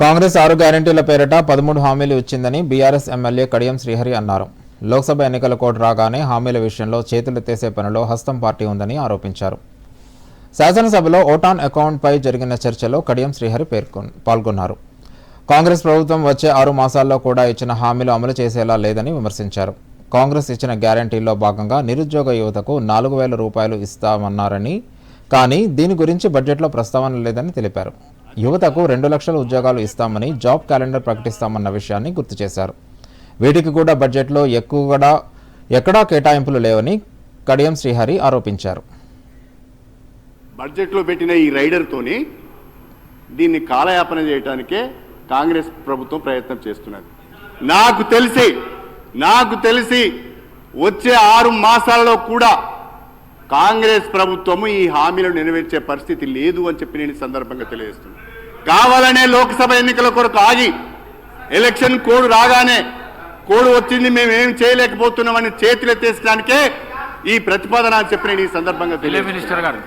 కాంగ్రెస్ ఆరు గ్యారెంటీల పేరిట పదమూడు హామీలు ఇచ్చిందని బీఆర్ఎస్ ఎమ్మెల్యే కడియం శ్రీహరి అన్నారు. లోక్సభ ఎన్నికల కోడ్ రాగానే హామీల విషయంలో చేతులెత్తేసే పనిలో హస్తం పార్టీ ఉందని ఆరోపించారు. శాసనసభలో ఓటాన్ అకౌంట్పై జరిగిన చర్చలో కడియం శ్రీహరి పేర్కొన్ పాల్గొన్నారు. కాంగ్రెస్ ప్రభుత్వం వచ్చే ఆరు మాసాల్లో కూడా ఇచ్చిన హామీలు అమలు చేసేలా లేదని విమర్శించారు. కాంగ్రెస్ ఇచ్చిన గ్యారంటీల్లో భాగంగా నిరుద్యోగ యువతకు నాలుగు వేల రూపాయలు ఇస్తామన్నారని కానీ దీని గురించి బడ్జెట్లో ప్రస్తావన లేదని తెలిపారు. యువతకు రెండు లక్షల ఉద్యోగాలు ఇస్తామని జాబ్ క్యాలెండర్ ప్రకటిస్తామన్న విషయాన్ని గుర్తు చేశారు. వీటికి కూడా బడ్జెట్లో ఎక్కువగా ఎక్కడా కేటాయింపులు లేవని కడియం శ్రీహరి ఆరోపించారు. బడ్జెట్లో పెట్టిన ఈ రైడర్తోని దీన్ని కాలయాపన చేయడానికే కాంగ్రెస్ ప్రభుత్వం ప్రయత్నం చేస్తున్నది. నాకు తెలిసి నాకు తెలిసి వచ్చే ఆరు మాసాలలో కూడా కాంగ్రెస్ ప్రభుత్వము ఈ హామీలను నెరవేర్చే పరిస్థితి లేదు అని చెప్పి నేను ఈ సందర్భంగా తెలియజేస్తున్నాను కావాలనే లోక్సభ ఎన్నికల కొరకు ఆగి ఎలక్షన్ కోడ్ రాగానే కోడ్ వచ్చింది మేము ఏం చేయలేకపోతున్నామని చేతులెత్తేసడానికే ఈ ప్రతిపాదన అని చెప్పి నేను ఈ సందర్భంగా గారు.